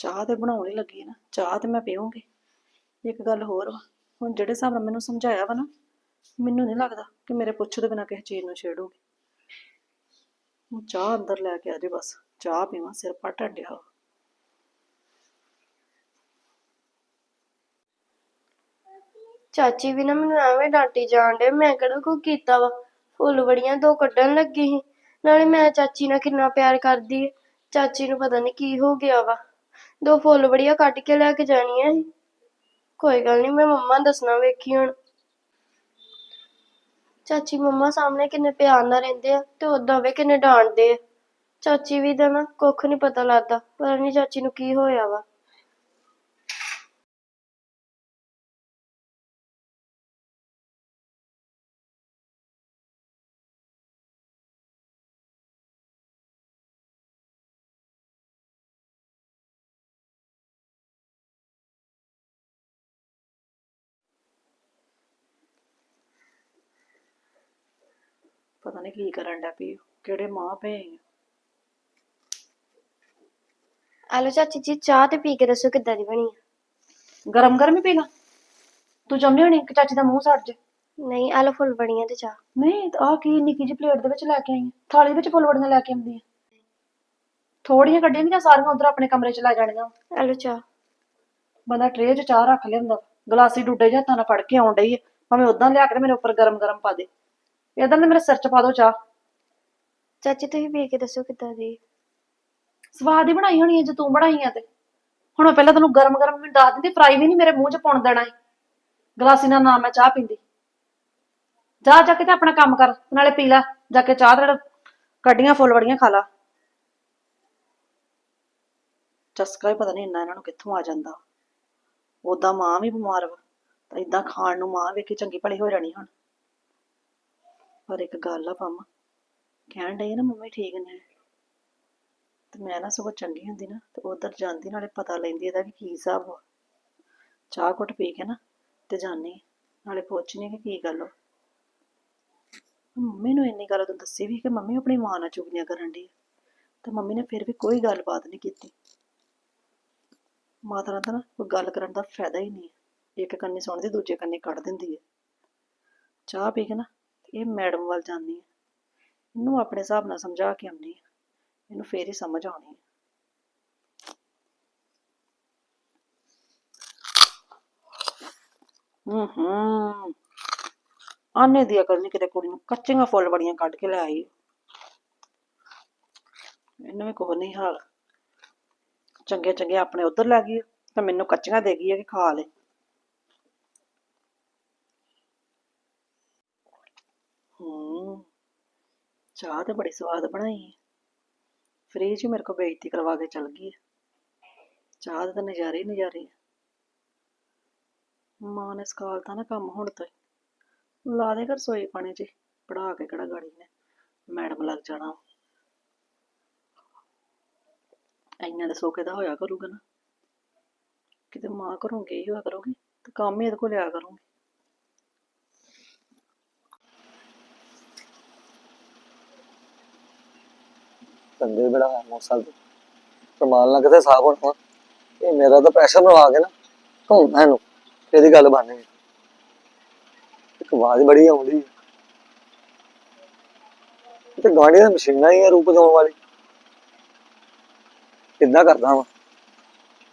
ਚਾਹ ਤੇ ਬਣਾਉਣ ਲੱਗੀ ਨਾ, ਚਾਹ ਤੇ ਮੈਂ ਪੀਉਂਗੀ ਇੱਕ ਗੱਲ ਹੋਰ ਵਾ, ਹੁਣ ਜਿਹੜੇ ਹਿਸਾਬ ਨਾਲ ਮੈਨੂੰ ਸਮਝਾਇਆ ਵਾ ਨਾ, ਮੈਨੂੰ ਨਹੀਂ ਲੱਗਦਾ ਕਿ ਮੇਰੇ ਪੁੱਛ ਦੇ ਬਿਨਾਂ ਕਿਸੇ ਚੀਜ਼ ਨੂੰ ਛੇੜੂਗੀ। ਹੁਣ ਚਾਹ ਅੰਦਰ ਲੈ ਕੇ ਆ ਜੇ ਬਸ, ਚਾਹ ਪੀਵਾਂ, ਸਿਰ ਪਟ ਡਿਆ ਚਾਚੀ ਵੀ ਨਾ ਮੈਨੂੰ ਐਵੇਂ ਡਾਂਟੀ ਜਾਣ ਡੇ ਮੈਂ ਕਿਹੜਾ ਕੋ ਕੀਤਾ ਵਾ? ਫੁੱਲ ਬੜੀਆਂ ਦੋ ਕੱਢਣ ਲੱਗੀ ਸੀ, ਨਾਲੇ ਮੈਂ ਚਾਚੀ ਨਾਲ ਕਿੰਨਾ ਪਿਆਰ ਕਰਦੀ ਏ ਚਾਚੀ ਨੂੰ ਪਤਾ ਨਹੀਂ ਕੀ ਹੋ ਗਿਆ ਵਾ। ਦੋ ਫੁੱਲ ਬੜੀਆ ਕੱਟ ਕੇ ਲੈ ਕੇ ਜਾਣੀਆਂ ਸੀ। ਕੋਈ ਗੱਲ ਨਹੀਂ ਮੈਂ ਮੰਮਾ ਨੂੰ ਦੱਸਣਾ ਵੇਖੀ ਹੁਣ। ਚਾਚੀ ਮੰਮਾ ਸਾਹਮਣੇ ਕਿੰਨੇ ਪਿਆਰ ਨਾਲ ਰਹਿੰਦੇ ਆ ਤੇ ਉਦਾਂ ਵੇ ਕਿੰਨੇ ਡਾਂਟਦੇ ਆ। ਚਾਚੀ ਵੀ ਦਾ ਨਾ ਕੁੱਖ ਨਹੀਂ ਪਤਾ ਲੱਗਦਾ, ਪਤਾ ਨਹੀਂ ਚਾਚੀ ਨੂੰ ਕੀ ਹੋਇਆ ਵਾ। ਪਤਾ ਨਹੀਂ ਕੀ ਕਰਨ ਡਿਆ ਪਈ ਕਿਹੜੇ ਮਾਂ ਪਏ ਆ। ਆਲੋ ਚਾਚੀ ਜੀ ਚਾਹ ਤੇ ਪੀ ਕੇ ਦੱਸੋ ਕਿੱਦਾਂ ਦੀ ਬਣੀ ਆ? ਗਰਮ ਗਰਮ ਹੀ ਪੀਣਾ। ਤੂੰ ਚਾਹੁੰਦੀ ਹੋਣੀ ਕਿ ਚਾਚੀ ਦਾ ਮੂੰਹ ਸੜ ਜੇ? ਨਹੀਂ ਆਲੋ ਫੁੱਲ ਬੜੀਆਂ ਤੇ ਚਾਹ। ਨਹੀਂ ਆਹ ਕੀ ਨਿੱਕੀ ਜਿਹੀ ਪਲੇਟ ਦੇ ਵਿੱਚ ਲੈ ਕੇ ਆਈ ਆਂ। ਥਾਲੀ ਵਿੱਚ ਫੁੱਲ ਵੜੀਆਂ ਲੈ ਕੇ ਆਉਂਦੀ ਆ। ਥੋੜੀਆਂ ਕੱਢੀਆਂ ਨਹੀਂ ਸਾਰੀਆਂ ਉਧਰ ਆਪਣੇ ਕਮਰੇ 'ਚ ਲੈ ਜਾਣੀਆਂ? ਆਲੋ ਚਾਹ। ਬੰਦਾ ਟਰੇ 'ਚ ਚਾਹ ਰੱਖ ਲਿਆਉਂਦਾ। ਗਲਾਸੀ ਡੁੱਡੇ ਜਿਹੇ ਹੱਥਾਂ ਨਾਲ ਫੜ ਕੇ ਆਉਣ ਡਈ ਆ। ਭਾਵੇਂ ਉਦਾਂ ਲਿਆ ਕੇ ਤੇ ਮੇਰੇ ਉੱਪਰ ਗਰਮ ਗਰਮ ਪਾ ਦੇ। ਇਦਾਂ ਨੇ ਮੇਰੇ ਸਿਰ 'ਚ ਪਾ ਦੋ ਚਾਹ। ਚਾਚੀ ਤੁਸੀਂ ਪੀ ਕੇ ਦੱਸੋ ਕਿੱਦਾਂ ਦੀ। ਸਵਾਦ ਹੀ ਬਣਾਈ ਹੋਣੀ ਹੈ ਜੇ ਤੂੰ ਬਣਾਈ ਆ ਤੇ। ਹੁਣ ਮੈਂ ਪਹਿਲਾਂ ਤੈਨੂੰ ਗਰਮ ਗਰਮ ਮੈਨੂੰ ਦੱਸ ਦਿੰਦੀ ਫਰਾਈ ਵੀ ਨਹੀਂ ਮੇਰੇ ਮੂੰਹ 'ਚ ਪਾਉਣ ਦੇਣਾ ਸੀ। ਗਲਾਸੀ ਨਾਲ ਨਾ ਮੈਂ ਚਾਹ ਪੀਂਦੀ। ਜਾ ਜਾ ਕੇ ਤੇ ਆਪਣਾ ਕੰਮ ਕਰ ਨਾਲੇ ਪੀ ਲੈ ਜਾ ਕੇ ਚਾਹ ਤੇ ਕੱਢੀਆਂ ਫੁੱਲ ਵੜੀਆਂ ਖਾ ਲਾ। ਚਸਕਾ ਹੀ ਪਤਾ ਨਹੀਂ ਇੰਨਾ ਇਹਨਾਂ ਨੂੰ ਕਿੱਥੋਂ ਆ ਜਾਂਦਾ। ਉਦਾਂ ਮਾਂ ਵੀ ਬਿਮਾਰ ਵਾ ਤਾਂ ਇਦਾਂ ਖਾਣ ਨੂੰ ਮਾਂ ਵੇਖੀ ਚੰਗੀ ਭਲੀ ਹੋ ਜਾਣੀ ਹੁਣ। ਪਰ ਇੱਕ ਗੱਲ ਆ ਪਾਮਾ, ਕਹਿਣ ਡਈ ਨਾ ਮੰਮੀ ਠੀਕ ਨੇ। ਤੇ ਮੈਂ ਨਾ ਸਗੋਂ ਚੰਗੀ ਹੁੰਦੀ ਨਾ, ਤੇ ਉਧਰ ਜਾਂਦੀ ਨਾਲੇ ਪਤਾ ਲੈਂਦੀ ਇਹਦਾ ਵੀ ਕੀ ਹਿਸਾਬ ਵਾ ਚਾਹ ਘੁੱਟ ਪੀ ਕੇ ਨਾ ਤੇ ਜਾਨੀ ਨਾਲੇ ਪੁੱਛਣੀ ਕਿ ਕੀ ਗੱਲ ਹੋ ਮੰਮੀ ਨੂੰ ਇੰਨੀ ਗੱਲ ਤਾਂ ਦੱਸੀ ਵੀ ਕਿ ਮੰਮੀ ਆਪਣੀ ਮਾਂ ਨਾਲ ਚੁਗਲੀਆਂ ਕਰਨ ਦੀ ਤੇ ਮੰਮੀ ਨੇ ਫਿਰ ਵੀ ਕੋਈ ਗੱਲਬਾਤ ਨਹੀਂ ਕੀਤੀ। ਮਾਤਾ ਨਾਲ ਤਾਂ ਨਾ ਕੋਈ ਗੱਲ ਕਰਨ ਦਾ ਫਾਇਦਾ ਹੀ ਨਹੀਂ ਇੱਕ ਕੰਨੀ ਸੁਣਦੀ, ਦੂਜੇ ਕੰਨੀ ਕੱਢ ਦਿੰਦੀ ਹੈ ਚਾਹ ਪੀ ਕੇ ਨਾ ਇਹ ਮੈਡਮ ਵੱਲ ਜਾਂਦੀ ਹੈ ਇਹਨੂੰ ਆਪਣੇ ਹਿਸਾਬ ਨਾਲ ਸਮਝਾ ਕੇ ਆਉਂਦੀ ਹੈ ਇਹਨੂੰ ਫੇਰ ਹੀ ਸਮਝ ਆਉਣੀ ਹੈ ਹੂੰ ਹੂੰ ਆਨੇ ਦੀ ਅਕਲ ਨਹੀਂ ਕਿਤੇ ਕੁੜੀ ਨੂੰ। ਕੱਚੀਆਂ ਫੁੱਲ ਬੜੀਆਂ ਕੱਢ ਕੇ ਲੈ ਆਈ ਇਹਨੂੰ ਵੀ ਕੋਈ ਨਹੀਂ ਹਾਲ। ਚੰਗੇ ਚੰਗੇ ਆਪਣੇ ਉਧਰ ਲੈ ਗਈ ਤੇ ਮੈਨੂੰ ਕੱਚੀਆਂ ਦੇ ਗਈ ਹੈ ਕਿ ਖਾ ਲੈ ਹੂੰ ਚਾਹ ਤੇ ਬੜੀ ਸਵਾਦ ਬਣਾਈ ਹੈ ਫ੍ਰੀਜ ਮੇਰੇ ਕੋ ਬੇਇੱਜ਼ਤੀ ਕਰਵਾ ਕੇ ਚਲ ਗਈ ਹੈ ਚਾਹ ਦੇ ਤਾਂ ਨਜ਼ਾਰੇ ਹੀ ਨਜ਼ਾਰੇ ਮਾਂ ਨੇ ਸਕਾਲਤਾ ਨਾ ਕੰਮ ਹੁਣ ਤੋਂ ਹੀ। ਲਾ ਦੇ ਕਰ ਸੋਈ ਪਾਣੀ 'ਚ ਪੜਾ ਕੇ ਕਿਹੜਾ ਗਾੜੀ ਨੇ। ਮੈਡਮ ਲੱਗ ਜਾਣਾ ਇੰਨਾ ਦੇ ਸੋਕੇ ਦਾ ਹੋਇਆ ਕਰੂਗਾ ਨਾ। ਕਿਤੇ ਮਾਂ ਘਰੋਂ ਗਈ ਹੋਇਆ ਕਰੂਗੀ ਤੇ ਕੰਮ ਹੀ ਇਹਦੇ ਕੋਲ ਲਿਆ ਕਰੂੰਗੀ। ਧੰਦੇ ਬੜਾ ਹੈ ਮੌਸਮ ਤੇ ਕਮਾਲ ਨਾ ਕਿਤੇ ਸਾਫ਼ ਹੋਣਾ ਇਹ ਮੇਰਾ ਤਾਂ ਪ੍ਰੈਸ਼ਰ ਨੂੰ ਆ ਕੇ ਨਾ ਘੁੰਮਣਾ ਇਹਨੂੰ, ਇਹਦੀ ਗੱਲ ਬਣ ਗਈ ਇੱਕ ਆਵਾਜ਼ ਬੜੀ ਆਉਂਦੀ ਤੇ ਗਾਂਡੀਆਂ ਦੀ ਮਸ਼ੀਨਾਂ ਹੀ ਆ ਰੂਪ ਜਾਉਣ ਵਾਲੀ। ਕਿੱਦਾਂ ਕਰਦਾ ਵਾ?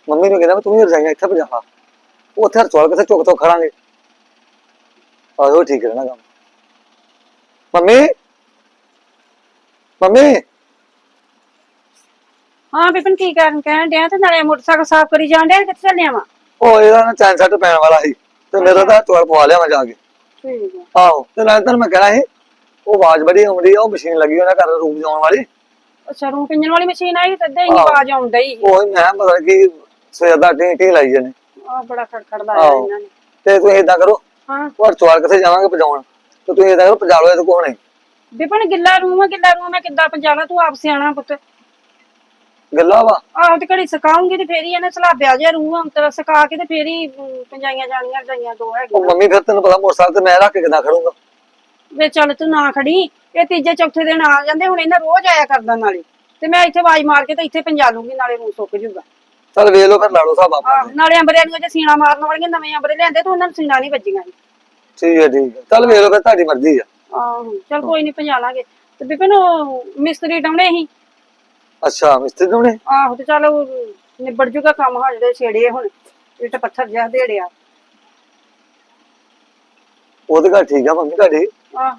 ਮੰਮੀ ਨੂੰ ਕਹਿੰਦਾ ਤੂੰ ਵੀ ਰਜਾਈਆਂ ਇੱਥੇ ਭਜਾ ਉਹ ਉੱਥੇ ਹਰਚੌਲ ਕਿਥੇ ਚੁੱਕ ਤੋਂ ਖੜਾਂਗੇ। ਆਹੋ, ਠੀਕ ਰਹਿਣਾ ਕੰਮ। ਮੰਮੀ! ਮੰਮੀ! ਹਾਂ ਬਿਪਨ ਕੀ ਕਰਨ ਕਹਿਣ ਡਿਆ ਤੇ ਨਾਲੇ ਮੋਟਰਸਾਈਕਲ ਸਾਫ਼ ਕਰੀ ਜਾਣ ਡਿਆ ਕਿੱਥੇ ਚੱਲਿਆ ਵਾ? ਉਹ ਇਹਦਾ ਨਾ ਚੈਨ ਸੈੱਟ ਪੈਣ ਵਾਲਾ ਸੀ ਤੇ ਮੇਰਾ ਤਾਂ ਚੋਰ ਪਵਾ ਲਿਆ ਮੈਂ ਜਾ ਕੇ। ਠੀਕ ਆ। ਆਹੋ ਤੇ ਨਾਲ ਤਾਂ ਮੈਂ ਕਹਿਣਾ ਸੀ ਉਹ ਆਵਾਜ਼ ਬੜੀ ਆਉਂਦੀ ਆ ਉਹ ਮਸ਼ੀਨ ਲੱਗੀ ਉਹਨਾਂ ਘਰ ਰੂਮ ਜਾਣ ਵਾਲੀ। ਅੱਛਾ ਰੂਮ ਪਿੰਜਣ ਵਾਲੀ ਮਸ਼ੀਨ ਆਈ ਤੇ ਏਦਾਂ ਹੀ। ਆਵਾਜ਼ ਆਉਣ ਡਈ ਉਹ ਮੈਂ ਪਤਾ ਕੀ ਸਵੇਰ ਦਾ ਟੀ ਟੀ ਲਾਈ ਜਾਨੇ ਆ ਬੜਾ ਖੜਖੜ ਲਾਇਆ ਆਹੋ। ਇਹਨਾਂ ਨੇ। ਤੇ ਤੁਸੀਂ ਇਦਾਂ ਕਰੋ ਹਾਂ। ਉਹ ਚੋਰ ਕਿੱਥੇ ਜਾਵਾਂਗੇ ਪਜਾਉਣ? ਤੇ ਤੁਸੀਂ ਇਦਾਂ ਕਰੋ ਪਜਾ ਲਓ ਇਹਦੇ ਕੋਲ ਹੁਣੇ। ਬਿਪਨ ਗਿੱਲਾ ਰੂਮ ਆ ਗਿੱਲਾ ਰੂਮ ਆ ਕਿੱਦਾਂ ਪਜਾਣਾ ਤੂੰ ਆਪ ਸਿਆਣਾ ਪੁੱਤ। ਗੱਲਾਂ ਵਾ। ਆਹੋ ਤੇ ਘੜੀ ਸਕਾਉਂਗੀ ਤੇ ਫੇਰ ਹੀ ਇਹਨੇ ਸਲਾਬਿਆ ਜਿਹਾ ਰੂਮ ਹੁਣ ਤੇਰਾ ਸਕਾ ਕੇ ਤੇ ਫੇਰ ਹੀ ਅਮ, ਪੰਜਾਈਆਂ ਜਾਣੀਆਂ ਰਜਾਈਆਂ ਦੋ ਉਹ ਹੈਗੀਆਂ ਮੰਮੀ ਫਿਰ ਤੈਨੂੰ ਪਤਾ ਮੋਟਰਸਾਈਕਲ ਤੇ ਮੈਂ ਰੱਖ ਕੇ ਕਿੱਦਾਂ ਖੜੂੰਗਾ? ਵੇ ਚੱਲ ਤੂੰ ਨਾ ਖੜੀ। ਇਹ ਤੀਜੇ ਚੌਥੇ ਦਿਨ ਆ ਜਾਂਦੇ ਹੁਣ ਇਹਨਾਂ ਰੋਜ਼ ਆਇਆ ਕਰਦਾ ਨਾਲੇ। ਤੇ ਮੈਂ ਇੱਥੇ ਆਵਾਜ਼ ਮਾਰ ਕੇ ਤੇ ਇੱਥੇ ਪੰਜਾ ਲੂੰਗੀ ਨਾਲੇ ਮੂੰਹ ਸੁੱਕ ਜੂਗਾ। ਚੱਲ ਵੇਖ ਲਓ ਫਿਰ ਲਾ ਲਓ ਸਾਹਿਬ ਆਪਾਂ ਆਹ ਨਾਲੇ ਅੰਬਰਿਆਂ ਨੂੰ ਜੇ ਸੀਣਾ ਮਾਰਨ ਵਾਲੀਆਂ ਨਵੇਂ ਅੰਬਰੇ ਲਿਆਂਦੇ ਤੇ ਉਹਨਾਂ ਨੂੰ ਸੀਣਾ ਨਹੀਂ ਵੱਜੀਆਂ। ਸੀ। ਠੀਕ ਹੈ ਠੀਕ ਹੈ। ਚੱਲ ਵੇਖ ਲਓ ਫਿਰ ਤੁਹਾਡੀ ਮਰਜ਼ੀ ਆ। ਆਹੋ ਚਲ ਕੋਈ ਨਹੀਂ ਭਜਾ ਲਾਂਗੇ। ਤੇ ਬਿਪਨ ਉਹ ਮਿਸਤਰੀ ਡਾਉਣੇ ਸੀ। ਅੱਛਾ ਮਿਸਤਰੀ ਨੂੰ ਨੇ ਆਹੋ ਤੇ ਚੱਲ ਉਹ ਨਿਬੜ ਜੂਗਾ ਕੰਮ ਹਾਂ ਜਿਹੜੇ ਛੇੜੇ ਹੁਣ ਇੱਟ ਪੱਥਰ ਜਿਹਾ ਦੇੜਿਆ ਉਹਦੇ ਘਰ ਠੀਕ ਆ ਮੰਮੀ ਤੁਹਾਡੀ। ਆਹ।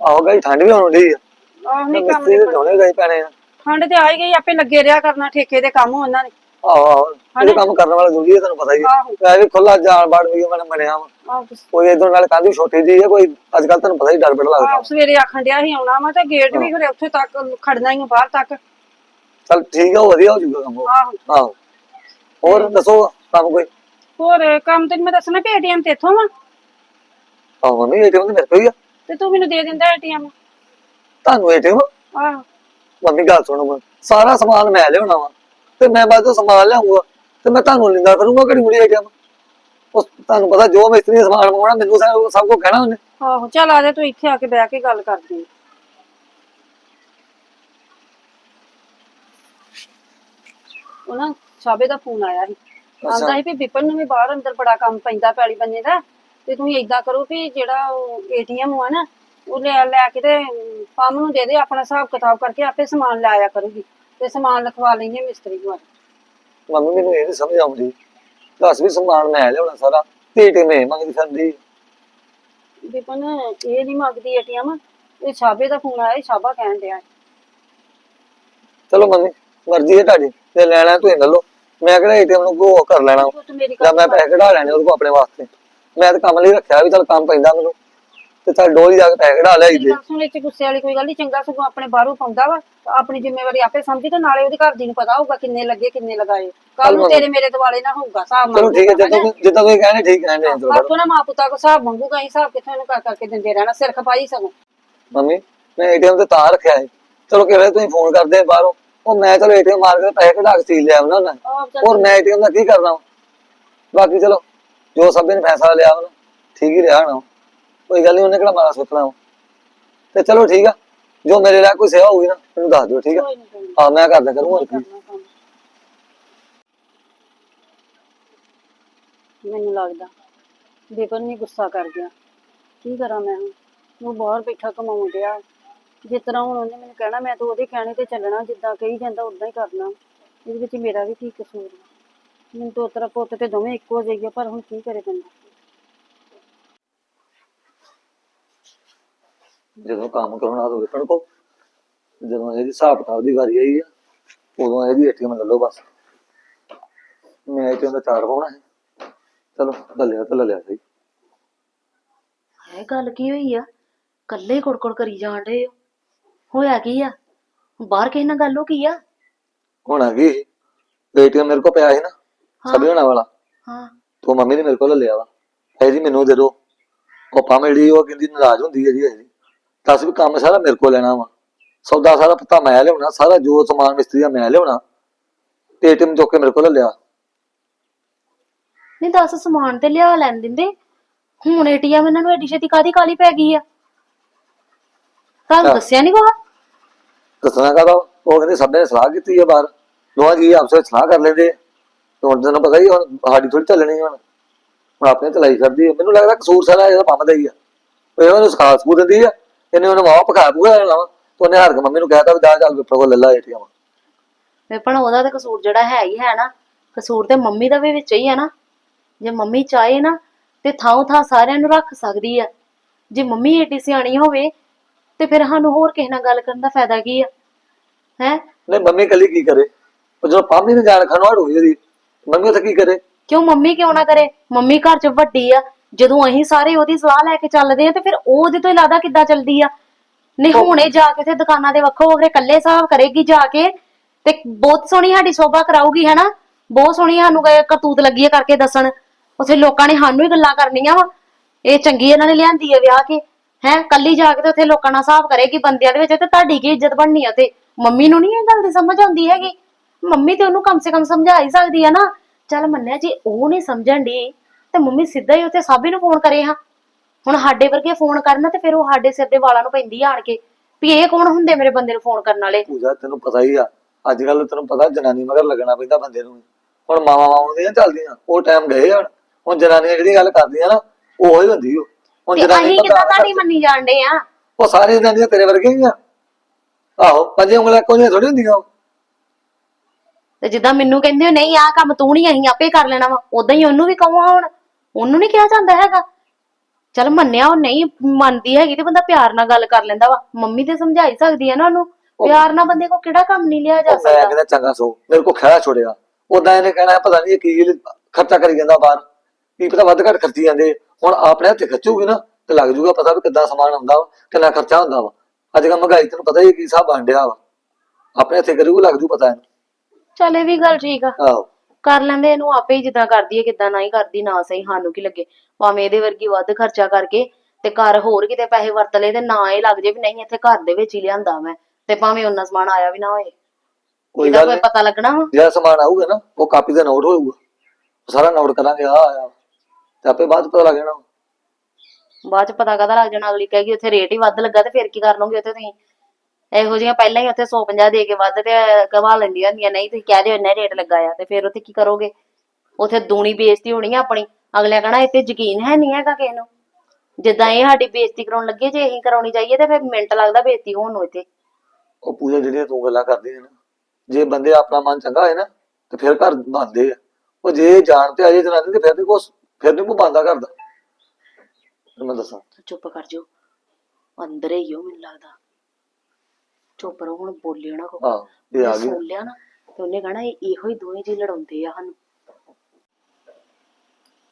ਆਹੋ ਗਈ ਠੰਡ ਵੀ ਹੋਣ ਡਈ ਆ। ਆਹ ਨਹੀਂ ਕੰਮ ਮਿਸਤਰੀ ਦੇ ਦੋਨੇ ਗਏ ਪੈਣੇ ਆ। ਠੰਡ ਤੇ ਆ ਹੀ ਗਈ ਆਪੇ ਲੱਗੇ ਰਿਹਾ ਕਰਨਾ ਠੇਕੇ ਦੇ ਕੰਮ ਉਹਨਾਂ ਨੇ। ਆਹੋ ਆਹੋ ਇਹ ਕੰਮ ਕਰਨ ਵਾਲਾ ਜ਼ਰੂਰੀ ਹੈ ਤੁਹਾਨੂੰ ਪਤਾ ਹੀ ਆਹੋ। ਹੈ ਵੀ ਖੁੱਲਾ ਜਾਣ ਬਾੜ ਵੀ ਮੈਂ ਮੰਨਿਆ ਵਾ। ਆਹੋ ਕੋਈ ਇਧਰ ਨਾਲ ਕਾਹਦੀ ਛੋਟੀ ਜੀ ਹੈ ਕੋਈ ਅੱਜ ਕੱਲ ਤੁਹਾਨੂੰ ਪਤਾ ਹੀ ਡਰ ਬੜਾ ਲੱਗਦਾ। ਆਹ ਸਵੇਰੇ ਆਖਣ ਡਿਆ ਸੀ ਆਉਣਾ ਵਾ ਤੇ ਗੇਟ ਵੀ ਫਿਰ ਉੱਥੇ ਤੱਕ ਖੜਨਾ ਹੀ ਆ ਬਾਹਰ ਤੱਕ। ਚੱਲ ਠੀਕ ਆ ਉਹ ਵਧੀਆ ਹੋ ਜੂਗਾ ਕੰਮ। ਉਹ। ਆਹੋ। ਆਹੋ ਹੋਰ ਦੱਸੋ ਕੰਮ ਕੋਈ? ਹੋਰ ਕੰਮ ਤੇ ਮੈਂ ਦੱਸਣਾ ਵੀ ਏਟੀਐਮ ਤੇ ਇੱਥੋਂ ਵਾ ਆਹੋ ਮੰਮੀ ਏਟੀਐਮ ਤੇ ਮੇਰੇ ਕੋਲ ਹੀ ਆ। ਤੇ ਤੂੰ ਮੈਨੂੰ ਦੇ ਦਿੰਦਾ ਏਟੀਐਮ। ਤੁਹਾਨੂੰ ਏਟੀਐਮ? ਆਹ। ਮੰਮੀ ਗੱਲ ਸੁਣੋ ਮੈਂ ਸਾਰਾ ਸਮਾਨ ਮੈਂ ਲਿਆਉਣਾ ਵਾ। ਤੇ ਮੈਂ ਬਾਅਦ ਚੋਂ ਸਮਾਨ ਲਿਆਉਂਗਾ ਤੇ ਮੈਂ ਤੁਹਾਨੂੰ ਲਿੰਦਾ ਕਰੂੰਗਾ ਕਿਹੜੀ ਮੁੜੀ ਏਟੀਐਮ? ਉਸ ਤੁਹਾਨੂੰ ਪਤਾ ਜੋ ਮਿਸਤਰੀ ਨੇ ਸਮਾਨ ਮੰਗਵਾਉਣਾ ਮੈਨੂੰ ਸਭ ਸਭ ਕੁਝ ਕਹਿਣਾ ਉਹਨੇ। ਆਹੋ ਚੱਲ ਆ ਜਾ ਤੂੰ ਇੱਥੇ ਆ ਕੇ ਬਹਿ ਕੇ ਗੱਲ ਕਰਦੀ। ਉਹ ਨਾ ਸਾਬੇ ਦਾ ਫੋਨ ਆਇਆ ਸੀ। ਆਂਦਾ ਸੀ ਵੀ ਵਿਪਨ ਨੂੰ ਵੀ ਬਾਹਰ ਅੰਦਰ ਬੜਾ ਕੰਮ ਪੈਂਦਾ ਪੈਲੀ ਬੰਨੇ ਦਾ ਤੇ ਤੂੰ ਏਦਾਂ ਕਰੋ ਵੀ ਜਿਹੜਾ ਉਹ ਏਟੀਐਮ ਆ ਨਾ ਉਹ ਲੈ ਲੈ ਕੇ ਤੇ ਪੰਮ ਨੂੰ ਦੇ ਦੇ ਆਪਣਾ ਹਿਸਾਬ ਕਿਤਾਬ ਕਰਕੇ ਆਪੇ ਸਮਾਨ ਲੈ ਆਇਆ ਕਰੂਗੀ ਤੇ ਸਮਾਨ ਲਿਖਵਾ ਲੈਂਗੇ ਮਿਸਤਰੀ ਕੋਲ। ਮੰਮੀ ਮੈਨੂੰ ਇਹ ਨੀ ਸਮਝ ਆਉਂਦੀ। ਦੱਸ ਵੀ ਸਮਾਨ ਮੈਂ ਲਿਆਉਣਾ ਸਾਰਾ ਤੇ ਏਟੀਐਮ ਇਹ ਮੰਗਦੀ ਫਿਰਦੀ? ਵਿਪਨ ਇਹ ਨਹੀਂ ਮੰਗਦੀ ਏਟੀਐਮ ਇਹ ਸਾਬੇ ਦਾ ਫੋਨ ਆਇਆ ਸਾਬਾ ਕਹਿਣ ਡਿਆ ਚਲੋ ਮੰਮੀ। ਮਰਜ਼ੀ ਹੈ ਤੁਹਾਡੀ ਜੇ ਲੈਣਾ ਤੁਸੀਂ ਲੈ ਲਓ। ਮੈਂ ਕਿਹੜਾ ਏਟੀਐਮ ਨੂੰ ਕੋ ਕਰ ਲੈਣਾ ਤੂੰ ਤੇ ਮੇਰੀ ਜਾਂ ਮੈਂ ਪੈਸੇ ਕਢਾ ਲੈਣੇ ਉਹਦੇ ਕੋਲ ਆਪਣੇ ਵਾਸਤੇ। ਮੈਂ ਤਾਂ ਕੰਮ ਲਈ ਰੱਖਿਆ ਵੀ ਚੱਲ ਕੰਮ ਪੈਂਦਾ ਮੈਨੂੰ। ਤੇ ਚੱਲ ਡੋਲੀ ਜਾ ਕੇ ਪੈਸੇ ਕਢਾ ਦੇ ਗੱਲ ਸੁਣ ਇੱਥੇ ਗੁੱਸੇ ਵਾਲੀ ਕੋਈ ਗੱਲ ਨਹੀਂ ਚੰਗਾ ਸਗੋਂ ਆਪਣੇ ਬਾਹਰੋਂ ਪਾਉਂਦਾ ਵਾ ਤਾਂ ਆਪਣੀ ਜ਼ਿੰਮੇਵਾਰੀ ਆਪੇ ਸਮਝੀ ਤੇ ਨਾਲੇ ਉਹਦੇ ਘਰ ਦੀ ਨੂੰ ਪਤਾ ਹੋਊਗਾ ਕਿੰਨੇ ਲੱਗੇ ਕਿੰਨੇ ਲਗਾਏ। ਕੱਲ ਨੂੰ ਤੇਰੇ ਮੇਰੇ ਦਿਵਾਲੇ ਨਾ ਹੋਊਗਾ ਹਿਸਾਬ ਚਲੋ ਠੀਕ ਹੈ ਜਦੋਂ ਜਿੱਦਾਂ ਤੁਸੀਂ ਕਹਿੰਦੇ ਠੀਕ ਕਹਿੰਦੇ ਚਲੋ ਹੱਥੋਂ ਨਾ ਮਾਂ ਪੁੱਤਾਂ ਕੋ ਹਿਸਾਬ ਮੰਗੂਗਾ ਅਸੀਂ ਹਿਸਾਬ ਕਿੱਥੋਂ ਇਹਨੂੰ ਕਰ ਕਰਕੇ ਦਿੰਦੇ ਰਹਿਣਾ ਸਿਰ ਖਪਾਈ ਸਗੋਂ। ਮੰਮੀ ਮੈਂ ਏਟੀਐਮ ਤੇ ਤਾਂ ਰੱਖਿਆ ਹੈ ਚਲੋ ਕਿਵੇਂ ਤੁਸੀਂ ਫੋਨ ਕਰਦੇ ਬਾਹਰੋਂ। ਉਹ ਮੈਂ ਚਲੋ ਏਟੀਐਮ ਮਾਰ ਕੇ ਪੈਸੇ ਕਢਾ ਕੇ ਚੀਜ਼ ਲਿਆ ਆਉਣਾ ਨਾ। ਹੋਰ ਮੈਂ ਏਟੀਐਮ ਦਾ ਕੀ ਕਰਨਾ? ਬਾਕੀ ਚਲੋ ਜੋ ਸਭੇ ਨੇ ਫੈਸਲਾ ਲਿਆ ਵਾ ਨਾ ਠੀਕ ਹੀ ਰਿਹਾ ਨਾ ਕੋਈ ਗੱਲ ਨਹੀਂ ਉਹਨੇ ਕਿਹੜਾ ਮਾਰਾ ਸੋਚਣਾ ਵਾ। ਤੇ ਚਲੋ ਠੀਕ ਆ ਜੋ ਮੇਰੇ ਲਈ ਕੋਈ ਸੇਵਾ ਹੋਊਗੀ ਨਾ ਮੈਨੂੰ ਦੱਸ ਦਿਓ ਠੀਕ ਆ? ਹਾਂ ਮੈਂ ਕਰਦਾ ਕਰੂੰਗਾ। ਮੈਨੂੰ ਲੱਗਦਾ ਵਿਪਨ ਨਹੀਂ ਗੁੱਸਾ ਕਰ ਗਿਆ। ਕੀ ਕਰਾਂ ਮੈਂ ਹੁਣ? ਉਹ ਬਾਹਰ ਬੈਠਾ ਕਮਾਉਣ ਡਿਆ। ਜਿਸ ਤਰ੍ਹਾਂ ਹੁਣ ਉਹਨੇ ਮੈਨੂੰ ਕਹਿਣਾ ਮੈਂ ਤਾਂ ਉਹਦੇ ਕਹਿਣੇ ਤੇ ਚੱਲਣਾ ਜਿੱਦਾਂ ਕਹੀ ਜਾਂਦਾ ਉਦਾਂ ਹੀ ਕਰਨਾ। ਇਹਦੇ ਵਿੱਚ ਮੇਰਾ ਵੀ ਕੀ ਕਸੂਰ ਹੈ ਮੈਨੂੰ ਤਾਂ ਉਤਰਾ ਪੁੱਤ ਤੇ ਦੋਵੇਂ ਇੱਕੋ ਜਿਹੇ ਆ ਪਰ ਹੁਣ ਕੀ ਕਰੇ ਬੰਦਾ? ਜਦੋਂ ਕੰਮ ਕਰਾਉਣਾ ਤਾਂ ਵੇਖਣ ਕੋ। ਜਦੋਂ ਇਹਦੀ ਹਿਸਾਬ ਕਿਤਾਬ ਦੀ ਵਾਰੀ ਆਈ ਆ ਉਦੋਂ ਇਹਦੀ ਏਟੀਐਮ ਲੈ ਲਓ ਬਸ। ਮੈਂ ਏਟੀਐਮ ਦਾ ਚਾਰ ਪਾਉਣਾ ਹੈ ਚਲੋ ਲੱਲਿਆ ਤਾਂ ਲੱਲਿਆ ਸਹੀ। ਇਹ ਗੱਲ ਕੀ ਹੋਈ ਆ? ਕੱਲੇ ਕੁੜਕੁੜ ਕਰੀ ਜਾਣ ਡੇ ਹੋਇਆ ਕੀ ਆ। ਬਾਹਰ ਕਿਸੇ ਨਾਲ ਗੱਲ ਹੋ ਗਈ ਆ? ਹੁਣ ਆ ਗਈ ਏਟੀਐਮ ਮੇਰੇ ਕੋ ਪਿਆ ਸੀ ਨਾ ਸਭੇ ਹੋਣਾ ਵਾਲਾ। ਹਾਂ। ਤੋ ਮੰਮੀ ਨੇ ਮੇਰੇ ਕੋਲ ਲਿਆ ਵਾ। ਹੈ ਜੀ ਮੈਨੂੰ ਦੇ ਦੋ ਪਾਪਾ ਮੇਰੀ ਉਹ ਕਹਿੰਦੀ ਨਾਰਾਜ਼ ਹੁੰਦੀ ਹੈ ਜੀ ਇਹ ਦੱਸ ਵੀ ਕੰਮ ਸਾਰਾ ਮੇਰੇ ਕੋਲ ਲੈਣਾ ਵਾ। ਸੌਦਾ ਸਾਰਾ ਪਤਾ ਮੈਂ ਲਿਆਉਣਾ ਸਾਰਾ ਜੋ ਸਮਾਨ ਮਿਸਤਰੀ ਦਾ ਮੈਂ ਲਿਆਉਣਾ ਏਟੀਐਮ ਚੁੱਕ ਕੇ ਮੇਰੇ ਕੋਲ ਲਿਆ। ਨਹੀਂ ਦੱਸ ਸਮਾਨ ਤੇ ਲਿਆ ਲੈਣ ਦਿੰਦੇ। ਹੁਣ ਏਟੀਐਮ ਇਹਨਾਂ ਨੂੰ ਐਡੀ ਛੇਤੀ ਕਾਦੀ ਕਾਲੀ ਪੈ ਗਈ ਆ? ਤੁਹਾਨੂੰ ਹਾਂ। ਦੱਸਿਆ ਨਹੀਂ ਕੋਹ ਦੱਸਣਾ ਕਹਦਾ? ਉਹ ਕਹਿੰਦੇ ਸਭ ਨੇ ਸਲਾਹ ਕੀਤੀ ਹੈ ਬਾਹਰ। ਦੋਵਾਂ ਜੀ ਆਪਸ ਵਿੱਚ ਸਲਾਹ ਕਰ ਲੈਂਦੇ। ਤੇ ਹੁਣ ਤੈਨੂੰ ਪਤਾ ਹੀ ਹੁਣ ਸਾਡੀ ਥੋੜੀ ਚੱਲਣੀ ਹੁਣ। ਹੁਣ ਆਪਣੇ ਚਲਾਈ ਕਰਦੀ ਹੈ ਮੈਨੂੰ ਲੱਗਦਾ ਕਸੂਰ ਸਾਰਾ ਇਹਦਾ ਪੰਮ ਦਾ ਹੀ ਆ। ਉਹ ਇਹਨੂੰ ਸਿਖਾ ਸਕੂ ਦਿੰਦੀ ਆ। ਇਹਨੇ ਉਹਨੂੰ ਮਾਂ ਪਖਾ ਪੂਗਾ ਲੈਣਾ ਤੇ ਉਹਨੇ ਹਰ ਕੇ ਮੰਮੀ ਨੂੰ ਕਹਿਤਾ ਵੀ ਜਾ ਚੱਲ ਵਿਪਰ ਕੋਲ ਲੈ ਲਾ ਏਟੀਐਮ ਵੇ ਭਣ ਉਹਦਾ ਤਾਂ ਕਸੂਰ ਜਿਹੜਾ ਹੈ ਹੀ ਹੈ ਨਾ, ਕਸੂਰ ਤੇ ਮੰਮੀ ਦਾ ਵੀ ਵਿੱਚ ਹੀ ਆ ਨਾ। ਜੇ ਮੰਮੀ ਚਾਹੇ ਨਾ, ਤੇ ਥਾਂ ਥਾਂ ਸਾਰਿਆਂ ਨੂੰ ਰੱਖ ਸਕਦੀ ਆ। ਜੇ ਮੰਮੀ ਏਡੀ ਸਿਆਣੀ ਹੋਵੇ ਤੇ ਫਿਰ ਸਾਨੂੰ ਹੋਰ ਕਿਸੇ ਨਾਲ ਗੱਲ ਕਰਨ ਦਾ ਫਾਇਦਾ ਕੀ ਆ? ਹੈ? ਨਹੀਂ ਮੰਮੀ ਕੱਲੀ ਕੀ ਕਰੇ? ਉਹ ਜਦੋਂ ਪਾਮੀ ਨੇ ਜਾਣ ਖਾਣ ਹੋਈ ਉਹਦੀ ਮੰਮੀ ਉੱਥੇ ਕੀ ਕਰੇ? ਕਿਉਂ ਮੰਮੀ ਕਿਉਂ ਨਾ ਕਰੇ? ਮੰਮੀ ਘਰ 'ਚ ਵੱਡੀ ਆ ਜਦੋਂ ਅਸੀਂ ਸਾਰੇ ਉਹਦੀ ਸਲਾਹ ਲੈ ਕੇ ਚੱਲਦੇ ਆ ਤੇ ਫਿਰ ਉਹ ਉਹਦੇ ਤੋਂ ਇਲਾਵਾ ਕਿੱਦਾਂ ਚੱਲਦੀ ਆ? ਨਹੀਂ ਹੁਣੇ ਜਾ ਕੇ ਤੇ ਦੁਕਾਨਾਂ ਦੇ ਵੱਖੋ ਵੱਖਰੇ ਇਕੱਲੇ ਹਿਸਾਬ ਕਰੇਗੀ ਜਾ ਕੇ ਤੇ ਬਹੁਤ ਸੋਹਣੀ ਸਾਡੀ ਸ਼ੋਭਾ ਕਰਾਊਗੀ ਹਨਾ? ਬਹੁਤ ਸੋਹਣੀ ਸਾਨੂੰ ਕ- ਕਰਤੂਤ ਲੱਗੀ ਆ ਕਰਕੇ ਦੱਸਣ। ਉੱਥੇ ਲੋਕਾਂ ਨੇ ਸਾਨੂੰ ਹੀ ਗੱਲਾਂ ਕਰਨੀਆਂ ਵਾ। ਇਹ ਚੰਗੀ ਇਹਨਾਂ ਨੇ ਲਿਆਂਦੀ ਆ ਵਿਆਹ ਕੇ। ਹੈ, ਕੱਲੀ ਜਾ ਕੇ ਤੇ ਉੱਥੇ ਲੋਕਾਂ ਨਾਲ ਹਿਸਾਬ ਕਰੇਗੀ ਬੰਦਿਆਂ ਦੇ ਵਿੱਚ ਤੇ ਤੁਹਾਡੀ ਕੀ ਇੱਜ਼ਤ ਬਣਨੀ ਆ ਤੇ ਮੰਮੀ ਨੂੰ ਨਹੀਂ ਇਹ ਗੱਲ ਦੀ ਸਮਝ ਆਉਂਦੀ ਹੈਗੀ? ਮੰਮੀ ਤੇ ਉਹਨੂੰ ਕਮ ਸੇ ਕਮ ਸਮਝਾ ਹੀ ਸਕਦੀ ਆ ਨਾ। ਚੱਲ ਮੰਨਿਆ ਜੀ, ਉਹ ਨਹੀਂ ਸਮਝਣ ਦੀ ਤੇ ਮੰਮੀ ਸਿੱਧਾ ਹੀ ਉੱਥੇ ਸਾਬੀ ਨੂੰ ਫੋਨ ਕਰੇ ਹਾਂ। ਹੁਣ ਸਾਡੇ ਵਰਗੇ ਫੋਨ ਕਰਨ ਤੇ ਫਿਰ ਉਹ ਸਾਡੇ ਸਿਰ ਦੇ ਵਾਲਾਂ ਨੂੰ ਪੈਂਦੀ ਆ ਆਣ ਕੇ। ਵੀ ਇਹ ਕੌਣ ਹੁੰਦੇ ਮੇਰੇ ਬੰਦੇ ਨੂੰ ਫੋਨ ਕਰਨ ਵਾਲੇ? ਪੂਜਾ, ਤੈਨੂੰ ਪਤਾ ਹੀ ਆ। ਅੱਜ ਕੱਲ ਤੈਨੂੰ ਪਤਾ ਜਨਾਨੀ ਮਗਰ ਲੱਗਣਾ ਪੈਂਦਾ ਬੰਦੇ ਨੂੰ ਹੁਣ ਮਾਵਾ ਮਾਵਾਂ ਦੀਆਂ ਚੱਲਦੀਆਂ। ਉਹ ਟਾਈਮ ਗਏ ਹੁਣ। ਹੁਣ ਜਨਾਨੀਆਂ ਜਿਹੜੀ ਗੱਲ ਕਰਦੀਆਂ ਨਾ, ਉਹ ਹੀ ਹੁੰਦੀ ਓ। ਹੁਣ ਤੇ ਅਸੀਂ ਕਿਦਾਂ ਤੁਹਾਡੀ ਮੰਨੀ ਜਾਣਦੇ ਆ? ਉਹ ਸਾਰੇ ਜਨਾਨੀਆਂ ਤੇਰੇ ਵਰਗੇ ਹੀ ਆ। ਆਹੋ ਪੰਜੇ ਉਂਗਲਾਂ ਕੋਈ ਥੋੜੀ ਹੁੰਦੀਆਂ ਉਹ। ਤੇ ਜਿੱਦਾਂ ਮੈਨੂੰ ਕਹਿੰਦੇ ਹੋ ਨਹੀਂ ਆਹ ਕੰਮ ਤੂੰ ਨਹੀਂ ਅਸੀਂ ਆਪੇ ਕਰ ਲੈਣਾ ਵਾ। ਉਦਾਂ ਹੀ ਉਹਨੂੰ ਵੀ ਕਹੋ ਹੁਣ। ਉਹਨੂੰ ਨਹੀਂ ਕਿਹਾ ਜਾਂਦਾ ਹੈਗਾ। ਚਲ ਮੰਨਿਆ ਉਹ ਨਹੀਂ ਮੰਨਦੀ ਹੈਗੀ ਤੇ ਬੰਦਾ ਪਿਆਰ ਨਾਲ ਗੱਲ ਕਰ ਲੈਂਦਾ ਵਾ। ਮੰਮੀ ਤੇ ਸਮਝਾਈ ਸਕਦੀ ਹੈ ਨਾ ਉਹਨੂੰ। ਪਿਆਰ ਨਾਲ ਬੰਦੇ ਕੋ ਕਿਹੜਾ ਕੰਮ ਨਹੀਂ ਲਿਆ ਜਾ ਉਹ ਮੈਂ ਸਕਦਾ? ਕਹਿੰਦਾ ਚੰਗਾ ਸੋ ਮੇਰੇ ਕੋ ਖੜਾ ਛੋੜਿਆ। ਉਦਾਂ ਇਹਨੇ ਕਹਿਣਾ ਪਤਾ ਨਹੀਂ ਕੀ ਖਰਚਾ ਕਰੀ ਜਾਂਦਾ ਬਾਹਰ। ਕੀ ਪਤਾ ਵੱਧ ਘੱਟ ਖਰਚੀ ਜਾਂਦੇ। ਹੁਣ ਆਪਣੇ ਹੱਥੇ ਖਰਚੂਗੀ ਨਾ ਤੇ ਲੱਗ ਜੂਗਾ ਪਤਾ ਵੀ ਕਿੱਦਾਂ ਸਮਾਨ ਵਾ ਕਿੰਨਾ ਖਰਚਾ ਹੁੰਦਾ ਵਾ। ਅੱਜ ਕੱਲ੍ਹ ਮਹਿੰਗਾਈ ਤੈਨੂੰ ਪਤਾ ਹੀ ਹੈ ਕੀ ਹਿਸਾਬ ਬਣ ਡਿਆ ਵਾ। ਆਪਣੇ ਹੱਥੇ ਕਰੂਗਾ ਲੱਗ ਜੂ ਪਤਾ ਇਹਨੂੰ। ਚੱਲ ਇਹ ਵੀ ਗੱਲ ਠੀਕ ਆ। ਆਹੋ। ਕਰ ਲੈਂਦੇ ਇਹਨੂੰ ਆਪੇ ਹੀ ਜਿੱਦਾਂ ਕਰਦੀ ਹੈ ਕਿੱਦਾਂ ਨਹੀਂ ਕਰਦੀ ਨਾ ਸਹੀ ਸਾਨੂੰ ਕੀ ਲੱਗੇ। ਭਾਵੇਂ ਇਹਦੇ ਵਰਗੀ ਵੱਧ ਖਰਚਾ ਕਰਕੇ ਤੇ ਘਰ ਹੋਰ ਕਿਤੇ ਪੈਸੇ ਵਰਤ ਲਏ ਤੇ ਨਾ ਇਹ ਲੱਗ ਜੇ ਵੀ ਨਹੀਂ ਇੱਥੇ ਘਰ ਦੇ ਵਿੱਚ ਹੀ ਲਿਆਂਦਾ ਮੈਂ। ਤੇ ਭਾਵੇਂ ਉਹਨਾਂ ਸਮਾਨ ਆਇਆ ਵੀ ਨਾ ਹੋਏ। ਕੋਈ ਇਹਦਾ ਗੱਲ ਕੋਈ ਨਹੀਂ ਪਤਾ ਲੱਗਣਾ ਵਾ। ਜਿਹੜਾ ਸਮਾਨ ਆਊਗਾ ਨਾ ਉਹ ਕਾਪੀ ਤੇ ਨੋਟ ਹੋਊਗਾ। ਸਾਰਾ ਨੋਟ ਕਰਾਂਗੇ ਆ ਆਇਆ ਤੇ ਆਪੇ ਬਾਅਦ 'ਚ ਪਤਾ ਲੱਗ ਜਾਣਾ। ਬਾਅਦ ਚ ਪਤਾ ਕਦਾ ਲੱਗ ਜਾਣਾ ਅਗਲੀ ਕਹੇਗੀ ਉੱਥੇ ਰੇਟ ਹੀ ਵੱਧ ਲੱਗਾ ਤੇ ਫਿਰ ਕੀ ਕਰ ਲਓਗੇ ਉੱਥੇ ਤੁਸੀਂ? ਇਹੋ ਜਿਹੀਆਂ ਪਹਿਲਾਂ ਹੀ ਉੱਥੇ 150 ਦੇ ਕੇ ਵੱਧ ਤੇ ਕਵਾ ਲੈਂਦੀਆਂ ਹੁੰਦੀਆਂ ਨਹੀਂ ਤੁਸੀਂ ਕਹਿ ਦਿਓ ਇੰਨਾ ਰੇਟ ਲੱਗਾ ਆ ਤੇ ਫਿਰ ਉੱਥੇ ਕੀ ਕਰੋਗੇ? ਉੱਥੇ ਦੂਣੀ ਬੇਇੱਜ਼ਤੀ ਹੋਣੀ ਆ ਆਪਣੀ। ਅਗਲੇ ਕਹਣਾ ਇੱਥੇ ਯਕੀਨ ਹੈ ਨਹੀਂ ਹੈਗਾ ਕਿਸੇ ਨੂੰ। ਜਿੱਦਾਂ ਇਹ ਸਾਡੀ ਬੇਇੱਜ਼ਤੀ ਕਰਾਉਣ ਲੱਗੇ ਜੇ ਅਸੀਂ ਕਰਾਉਣੀ ਚਾਹੀਏ ਤੇ ਫਿਰ ਮਿੰਟ ਲੱਗਦਾ ਬੇਇੱਜ਼ਤੀ ਹੋਣ ਨੂੰ ਇੱਥੇ। ਉਹ ਪੂਜਾ ਜਿਹੜੀਆਂ ਤੂੰ ਗੱਲਾਂ ਕਰਦੀ ਹੈ ਨਾ ਜੇ ਬੰਦੇ ਆਪਣਾ ਮਨ ਚੰਗਾ ਹੋਏ ਨਾ ਤੇ ਫਿਰ ਘਰ ਬੰਦੇ ਆ। ਉਹ ਜੇ ਜਾਣ ਤੇ ਅਜੇ ਜਨਾਨੀ ਤੇ ਫਿਰ ਨਹੀਂ ਕੁਛ ਫਿਰ ਕੋ ਬੰਦਾ ਕਰਦਾ। ਤੈਨੂੰ ਮੈਂ ਦੱਸਾਂ। ਚੁੱਪ ਕਰ ਜਾਓ। ਅੰਦਰ ਹੀ ਹੋ ਮੈਨੂੰ ਲੱਗਦਾ। ਚੁੱਪ ਰਹੋ ਹੁਣ ਬੋਲਿਓ ਨਾ ਕੋ ਹਾਂ ਇਹ ਆ ਗਈ। ਸੁਣ ਲਿਆ ਨਾ ਤੇ ਉਹਨੇ ਕਹਣਾ ਇਹ ਇਹੋ ਹੀ ਦੋਵੇਂ ਜੀ ਲੜਾਉਂਦੇ ਆ ਸਾਨੂੰ।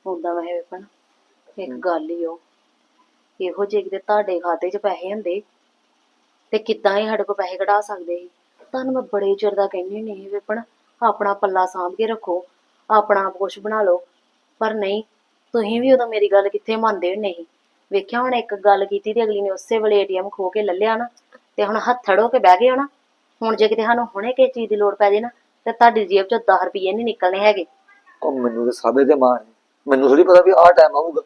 ਹੁੰਦਾ ਵਾ ਇਹ ਵੇਖਣ ਇੱਕ ਗੱਲ ਹੀ ਉਹ। ਇਹੋ ਜਿਹੇ ਕਿਤੇ ਤੁਹਾਡੇ ਖਾਤੇ 'ਚ ਪੈਸੇ ਹੁੰਦੇ ਤੇ ਕਿੱਦਾਂ ਇਹ ਸਾਡੇ ਕੋਲ ਪੈਸੇ ਕਢਾ ਸਕਦੇ ਸੀ? ਤੁਹਾਨੂੰ ਮੈਂ ਬੜੇ ਚਿਰ ਦਾ ਕਹਿੰਦੀ ਨਹੀਂ ਵੇਪਣ ਆਪਣਾ ਪੱਲਾ ਸਾਂਭ ਕੇ ਰੱਖੋ ਆਪਣਾ ਆਪ ਕੁਛ ਬਣਾ ਲਓ। ਪਰ ਨਹੀਂ ਤੁਸੀਂ ਵੀ ਉਦੋਂ ਮੇਰੀ ਗੱਲ ਕਿੱਥੇ ਮੰਨਦੇ ਨਹੀਂ। ਵੇਖਿਆ ਹੁਣ ਇੱਕ ਗੱਲ ਕੀਤੀ ਤੇ ਅਗਲੀ ਨੇ ਉਸੇ ਵੇਲੇ ਏਟੀਐਮ ਖੋ ਕੇ ਲੈ ਲਿਆ ਨਾ ਤੇ ਹੁਣ ਹੱਥੜ ਹੋ ਕੇ ਬਹਿ ਗਏ ਹੋ ਨਾ। ਹੁਣ ਜੇ ਕਿਤੇ ਸਾਨੂੰ ਹੁਣੇ ਕਿਸੇ ਚੀਜ਼ ਦੀ ਲੋੜ ਪੈ ਜੇ ਨਾ ਤੇ ਤੁਹਾਡੀ ਜੇਬ ਚੋਂ 10 ਰੁਪਏ ਨਹੀਂ ਨਿਕਲਣੇ ਹੈਗੇ। ਉਹ ਮੈਨੂੰ ਤੇ ਸਾਬੇ ਤੇ ਮਾਰ ਮੈਨੂੰ ਥੋੜੀ ਪਤਾ ਵੀ ਆਹ ਟਾਈਮ ਆਊਗਾ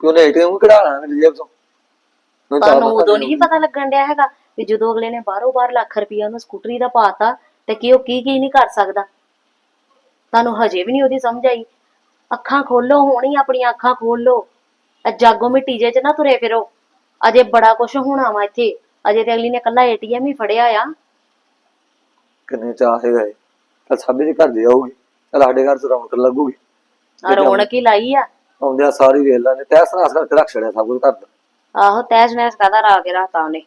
ਕਿ ਉਹਨੇ ਏਟੀਐਮ ਕਢਾ ਲੈਣਾ ਮੇਰੀ ਜੇਬ ਤੋਂ ਮੈਨੂੰ ਤਾਂ ਤੁਹਾਨੂੰ ਉਦੋਂ ਨਹੀਂ ਨਹੀਂ ਪਤਾ ਲੱਗਣ ਡਿਆ ਹੈਗਾ ਵੀ ਜਦੋਂ ਅਗਲੇ ਨੇ ਬਾਹਰੋਂ ਬਾਹਰ ਲੱਖ ਰੁਪਈਆ ਉਹਨੂੰ ਸਕੂਟਰੀ ਦਾ ਪਾਤਾ ਤੇ ਕੀ ਉਹ ਕੀ ਕੀ ਨਹੀਂ ਕਰ ਸਕਦਾ। ਤੁਹਾਨੂੰ ਹਜੇ ਵੀ ਨਹੀਂ ਉਹਦੀ ਸਮਝ ਆਈ। ਅੱਖਾਂ ਖੋਲੋ ਹੋਣੀ ਆਪਣੀਆਂ ਅੱਖਾਂ ਖੋਲੋ। ਇਹ ਜਾਗੋ ਮਿੱਟੀ ਜੇ ਚ ਨਾ ਤੁਰੇ ਫਿਰੋ। ਅਜੇ ਬੜਾ ਕੁਝ ਹੋਣਾ ਵਾ ਇੱਥੇ। ਅਜੇ ਤੇ ਅਗਲੀ ਨੇ ਕੱਲਾ ਏਟੀਐਮ ਹੀ ਫੜਿਆ ਆ। ਕਿੰਨੇ ਚਾਹੇ ਗਏ ਤਾਂ ਸਾਬੇ ਦੇ ਘਰ ਦੇ ਆਊਗੀ ਚੱਲ ਸਾਡੇ ਘਰ ਤੋਂ ਰੌਣਕ ਲੱਗੂਗੀ। ਆ ਰੌਣਕ ਹੀ ਲਾਈ ਆ। ਆਉਂਦਿਆਂ ਸਾਰੀ ਵੇਖ ਲੈਣੇ ਤੈਸ ਨਾਸ ਕਰਕੇ ਰੱਖ ਛੜਿਆ ਸਭ ਕੁਝ ਘਰ ਦਾ। ਆਹੋ ਤੈਸ ਨੈਸ ਕਾਹਦਾ ਰਾ ਕੇ ਰੱਖਤਾ ਉਹਨੇ।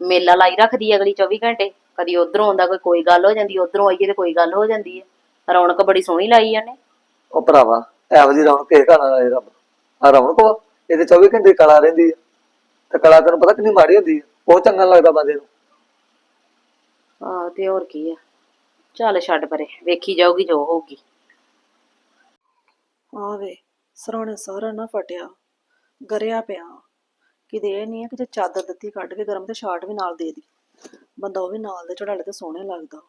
ਮੇਲਾ ਲਾਈ ਰੱਖਦੀ ਅਗਲੀ 24 ਘੰਟੇ। ਕਦੀ ਉਧਰੋਂ ਆਉਂਦਾ ਕੋਈ ਕੋਈ ਗੱਲ ਹੋ ਜਾਂਦੀ ਉਧਰੋਂ ਆਈਏ ਤੇ ਕੋਈ ਗੱਲ ਹੋ ਜਾਂਦੀ ਹੈ ਰੌਣਕ ਬੜੀ ਸੋਹਣੀ ਲਾਈ ਉਹਨੇ। ਉਹ ਭਰਾਵਾ ਇਹੋ ਜਿਹੀ ਰੌਣਕ ਕਿਸੇ ਘਰ ਨਾਲ ਆਏ ਰੱਬ। ਆ ਰੌਣਕ ਵਾ ਇਹਦੇ 24 ਘੰਟੇ ਕਲਾ ਰਹਿੰਦੀ ਹੈ ਤੇ ਕਲਾ ਤੈਨੂੰ ਪਤਾ ਕਿੰਨੀ ਮਾੜੀ ਹੁੰਦੀ ਹੈ ਬਹੁਤ ਚੰਗਾ ਲੱਗਦਾ ਬੰਦੇ ਨੂੰ। ਆਹ ਤੇ ਹੋਰ ਕੀ ਆ। ਚੱਲ ਛੱਡ ਪਰੇ ਵੇਖੀ ਜਾਊਗੀ ਜੋ ਹੋਊਗੀ। ਆਵੇ ਸਰਾਣੇ ਸਾਰਾ ਨਾ ਫਟਿਆ ਗਰਿਆ ਪਿਆ। ਕਿਤੇ ਇਹ ਨਹੀਂ ਹੈ ਕਿ ਜੇ ਚਾਦਰ ਦਿੱਤੀ ਕੱਢ ਕੇ ਗਰਮ ਤੇ ਸ਼ਾਰਟ ਵੀ ਨਾਲ ਦੇ ਦੀ। ਬੰਦਾ ਉਹ ਵੀ ਨਾਲ ਦੇ ਚੜਾਲੇ ਤੇ ਸੋਹਣੇ ਲੱਗਦਾ।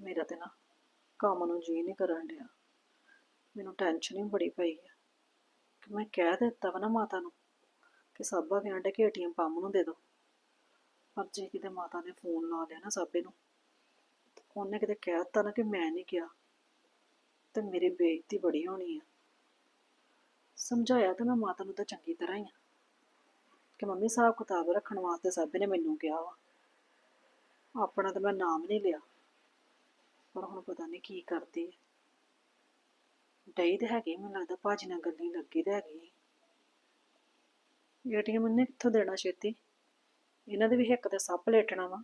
ਮੇਰਾ ਤੇ ਨਾ ਕੰਮ ਨੂੰ ਜੀ ਨਹੀਂ ਕਰਨ ਡਿਆ। ਮੈਨੂੰ ਟੈਨਸ਼ਨ ਹੀ ਬੜੀ ਪਈ ਹੈ ਕਿ ਮੈਂ ਕਹਿ ਦਿੱਤਾ ਵਾ ਨਾ ਮਾਤਾ ਨੂੰ ਕਿ ਸਾਬਾ ਕਹਿਣ ਡਿਆ ਕਿ ਏਟੀਐਮ ਪੰਮ ਨੂੰ ਦੇ ਦਿਓ ਪਰ ਜੇ ਕਿਤੇ ਮਾਤਾ ਨੇ ਫੋਨ ਲਾ ਲਿਆ ਨਾ ਸਾਬੇ ਨੂੰ ਉਹਨੇ ਕਿਤੇ ਕਹਿ ਦਿੱਤਾ ਨਾ ਕਿ ਮੈਂ ਨਹੀਂ ਕਿਹਾ, ਤੇ ਮੇਰੀ ਬੇਇੱਜ਼ਤੀ ਬੜੀ ਹੋਣੀ ਆ। ਸਮਝਾਇਆ ਤਾਂ ਮੈਂ ਮਾਤਾ ਨੂੰ ਤਾਂ ਚੰਗੀ ਤਰ੍ਹਾਂ ਹੀ ਆ ਕਿ ਮੰਮੀ ਹਿਸਾਬ ਕਿਤਾਬ ਰੱਖਣ ਵਾਸਤੇ ਸਾਬੇ ਨੇ ਮੈਨੂੰ ਕਿਹਾ ਵਾ। ਆਪਣਾ ਤਾਂ ਮੈਂ ਨਾਮ ਨਹੀਂ ਲਿਆ, ਪਰ ਹੁਣ ਪਤਾ ਨਹੀਂ ਕੀ ਕਰਦੀ ਹੈ ਡਈ ਤੇ ਹੈਗੀ, ਮੈਨੂੰ ਲੱਗਦਾ ਭਾਜੀ ਨਾਲ ਗੱਲਾਂ ਲੱਗੀ ਤੇ ਹੈਗੀ ਏਟੀਐਮ ਇਹਨੇ ਕਿੱਥੋਂ ਦੇਣਾ ਛੇਤੀ? ਇਹਨਾਂ ਦੇ ਵੀ ਹਿੱਕ ਤੇ ਸੱਪ ਲੇਟਣਾ ਵਾ।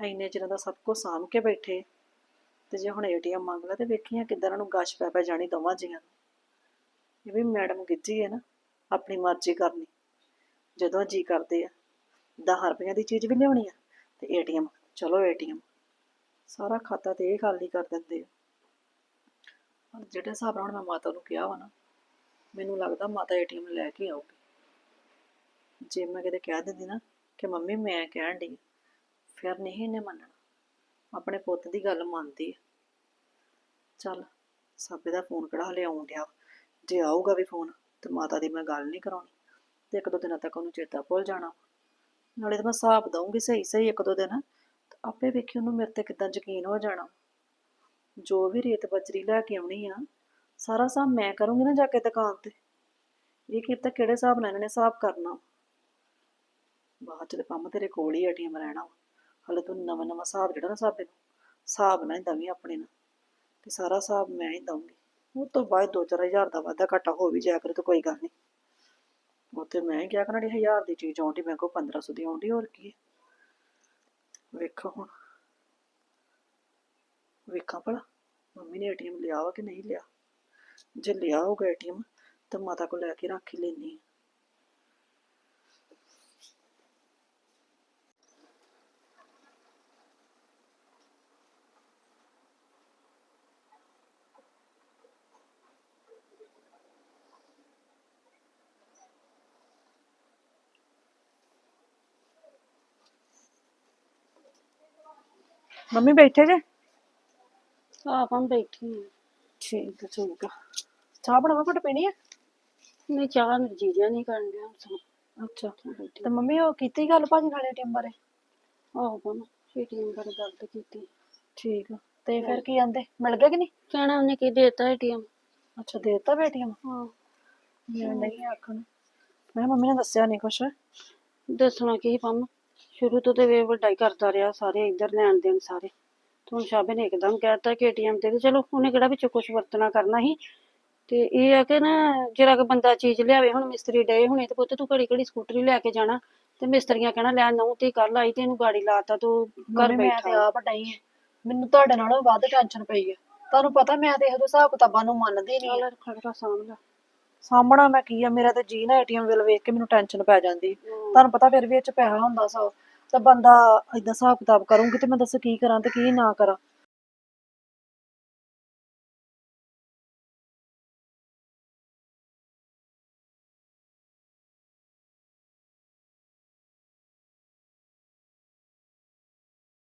ਐਨੇ ਚਿਰਾਂ ਦਾ ਸਭ ਕੁਝ ਸਾਂਭ ਕੇ ਬੈਠੇ। ਤੇ ਜੇ ਹੁਣ ਏਟੀਐਮ ਮੰਗ ਲਾ ਤੇ ਵੇਖੀਆਂ ਕਿੱਦਾਂ ਇਹਨਾਂ ਨੂੰ ਗਸ਼ ਪੈ ਪੈ ਜਾਣੀ ਦੋਵਾਂ ਜੀਆਂ ਇਹ ਵੀ ਮੈਡਮ ਗਿੱਜੀ ਹੈ ਨਾ, ਆਪਣੀ ਮਰਜ਼ੀ ਕਰਨੀ। ਜਦੋਂ ਜੀ ਕਰਦੇ ਆ 10 ਰੁਪਈਆਂ ਦੀ ਚੀਜ਼ ਵੀ ਲਿਆਉਣੀ ਆ ਤੇ ਏਟੀਐਮ, ਚਲੋ ਏਟੀਐਮ। ਸਾਰਾ ਖਾਤਾ ਤੇ ਇਹ ਖਾਲੀ ਕਰ ਦਿੰਦੇ ਆ। ਹੁਣ ਜਿਹੜੇ ਹਿਸਾਬ ਨਾਲ ਮੈਂ ਮਾਤਾ ਨੂੰ ਕਿਹਾ ਵਾ ਨਾ, ਮੈਨੂੰ ਲੱਗਦਾ ਮਾਤਾ ਏਟੀਐਮ ਲੈ ਕੇ ਆਊਗੀ। ਜੇ ਮੈਂ ਕਿਤੇ ਕਹਿ ਦਿੰਦੀ ਨਾ ਕਿ ਮੰਮੀ ਮੈਂ ਕਹਿਣ ਡਈ ਫਿਰ ਨਹੀਂ ਇਹਨੇ ਮੰਨਣਾ। ਆਪਣੇ ਪੁੱਤ ਦੀ ਗੱਲ ਮੰਨਦੀ ਹੈ ਚੱਲ, ਸਾਬੇ ਦਾ ਫੋਨ ਕਿਹੜਾ ਹਲੇ ਆਉਣ ਡਿਆ ਜੇ ਆਊਗਾ ਵੀ ਫੋਨ, ਤੇ ਮਾਤਾ ਦੀ ਮੈਂ ਗੱਲ ਨਹੀਂ ਕਰਾਉਣੀ, ਤੇ ਇੱਕ ਦੋ ਦਿਨਾਂ ਤੱਕ ਉਹਨੂੰ ਚੇਤਾ ਭੁੱਲ ਜਾਣਾ ਨਾਲੇ ਤਾਂ ਮੈਂ ਹਿਸਾਬ ਦਊਂਗੀ ਸਹੀ ਸਹੀ ਇੱਕ ਦੋ ਦਿਨ ਆਪੇ ਵੇਖੀ ਉਹਨੂੰ ਮੇਰੇ ਤੇ ਕਿੱਦਾਂ ਯਕੀਨ ਹੋ ਜਾਣਾ ਜੋ ਵੀ ਰੇਤ ਬਜਰੀ ਲੈ ਕੇ ਆਉਣੀ ਆ, ਸਾਰਾ ਹਿਸਾਬ ਮੈਂ ਕਰੂੰਗੀ ਨਾ ਜਾ ਕੇ ਦੁਕਾਨ ਤੇ? ਇਹ ਕੀਤਾ ਕਿਹੜੇ ਹਿਸਾਬ ਨਾਲ ਇਹਨਾਂ ਨੇ ਹਿਸਾਬ ਕਰਨਾ ਬਾਅਦ ਚ ਤੇ ਪੰਮ ਤੇਰੇ ਕੋਲ ਹੀ ਏਟੀਐਮ ਰਹਿਣਾ ਹਲੇ ਤੂੰ ਨਵਾਂ ਨਵਾਂ ਹਿਸਾਬ ਜਿਹੜਾ ਨਾ ਸਾਬੇ ਨੂੰ ਹਿਸਾਬ ਨਾ ਹੀ ਦਵੀਂ ਆਪਣੇ ਨਾਲ। ਤੇ ਸਾਰਾ ਹਿਸਾਬ ਮੈਂ ਹੀ ਦਊਂਗੀ। ਉਹ ਤੋਂ ਬਾਅਦ 2-4000 ਦਾ ਵਾਧਾ ਘਾਟਾ ਹੋ ਵੀ ਜਾਇਆ ਕਰੇ ਤਾਂ ਕੋਈ ਗੱਲ ਨਹੀਂ ਉਹ ਤੇ ਮੈਂ ਕਿਹਾ ਕਰਾਂ 1000 ਦੀ ਚੀਜ਼ ਆਉਂਦੀ, ਮੈਂ ਕੋ 1500 ਦੀ ਆਉਂਦੀ, ਹੋਰ ਕੀ ਵੇਖੋ ਹੁਣ। ਵੇਖਾਂ ਭਲਾ। ਮੰਮੀ ਨੇ ਏਟੀਐਮ ਲਿਆ ਵਾ ਕਿ ਨਹੀਂ ਲਿਆ? ਜੇ ਲਿਆ ਹੋਊਗਾ ਏਟੀਐਮ, ਤਾਂ ਮਾਤਾ ਕੋਲ ਲੈ ਕੇ ਰੱਖ ਹੀ ਲੈਣੀ ਮੰਮੀ ਬੈਠੇ ਜੇ? ਆਪਾਂ ਬੈਠੀ ਹਾਂ। ਠੀਕ ਹੈ ਠੀਕ ਆ। ਚਾਹ ਬਣਾਵਾ ਘੁੱਟ ਪੀਣੀ ਆ? ਨਹੀਂ ਚਾਹ ਮੇਰੀ ਜੀਜਾ ਨਹੀਂ ਕਰਨ ਡਿਆ ਸੋ ਅੱਛਾ ਬੈਠੀ ਤੇ ਮੰਮੀ ਉਹ ਕੀਤੀ ਗੱਲ ਭਾਜੀ ਨਾਲ ਏਟੀਐਮ ਬਾਰੇ? ਆਹੋ ਪਮ ਏਟੀਐਮ ਬਾਰੇ ਗੱਲ ਤੇ ਕੀਤੀ। ਠੀਕ ਆ ਤੇ ਫਿਰ ਕੀ ਆਂਦੇ? ਮਿਲ ਗਿਆ ਕਿ ਨਹੀਂ? ਕਹਿਣਾ ਉਹਨੇ ਕੀ ਦੇਤਾ ਏਟੀਐਮ। ਅੱਛਾ ਦਿੱਤਾ ਏਟੀਐਮ? ਹਾਂ। ਮੈਂ ਨਹੀਂ ਆਖਣ। ਮੈਂ ਮੰਮੀ ਨੇ ਦੱਸਿਆ ਨਹੀਂ ਕੁਛ। ਦੱਸਣਾ ਕੀ ਪਮ ਸ਼ੁਰੂ ਤੋਂ ਤੇ ਵੇ ਵੱਡਾ ਹੀ ਕਰਦਾ ਰਿਹਾ ਸਾਰੇ ਇੱਧਰ ਲੈਣ ਦੇਣ ਸਾਰੇ। ਤੇ ਸ਼ਾਬੇ ਨੇ ਇੱਕਦਮ ਕਹਿਤਾ ਕਿ ਏਟੀਐਮ ਦੇ ਚਲੋ ਉਹਨੇ ਕਿਹੜਾ ਵਿੱਚੋਂ ਕੁਝ ਵਰਤਣਾ ਕਰਨਾ ਸੀ। ਤੇ ਇਹ ਆ ਕਿ ਨਾ ਜਿਹੜਾ ਕਿ ਬੰਦਾ ਚੀਜ਼ ਲਿਆਵੇ ਹੁਣ ਮਿਸਤਰੀ ਡਏ ਹੁਣੇ ਤੇ ਪੁੱਤ ਤੂੰ ਘੜੀ ਘੜੀ ਸਕੂਟਰੀ ਲੈ ਕੇ ਜਾਣਾ ਤੇ ਮਿਸਤਰੀਆਂ ਕਹਿਣਾ ਲੈ ਨਹੁੰ ਤੇ ਕੱਲ ਆਈ ਤੇ ਇਹਨੂੰ ਗਾੜੀ ਲਾਤਾ ਤੂੰ ਘਰ ਮੰਮੀ ਮੈਂ ਤੇ ਬੈਠਾ। ਆਪ ਡਈ ਆ। ਮੈਨੂੰ ਤੁਹਾਡੇ ਨਾਲੋਂ ਵੱਧ ਟੈਨਸ਼ਨ ਪਈ ਆ। ਤੁਹਾਨੂੰ ਪਤਾ ਮੈਂ ਤੇ ਇਹੋ ਹਿਸਾਬ ਕਿਤਾਬਾਂ ਨੂੰ ਮੰਨਦੀ ਨਹੀਂ ਖੜਕਾ ਸਾਂਭ ਲੈ। ਸਾਹਮਣਾ ਮੈਂ ਕੀ ਆ ਮੇਰਾ ਤੇ ਜੀ ਨਾ ਏਟੀਐਮ ਬਿੱਲ ਵੇਖ ਕੇ ਮੈਨੂੰ ਟੈਨਸ਼ਨ ਪੈ ਜਾਂਦੀ। ਤੁਹਾਨੂੰ ਪਤਾ ਫਿਰ ਵੀ ਇਹ ਚ ਪੈਸਾ ਹੁੰਦਾ ਸੋ। ਤਾਂ ਬੰਦਾ ਏਦਾਂ ਹਿਸਾਬ ਕਿਤਾਬ ਕਰੂੰਗੀ ਤੇ ਮੈਂ ਦੱਸ ਕੀ ਕਰਾਂ ਤੇ ਕੀ ਨਾ ਕਰਾਂ।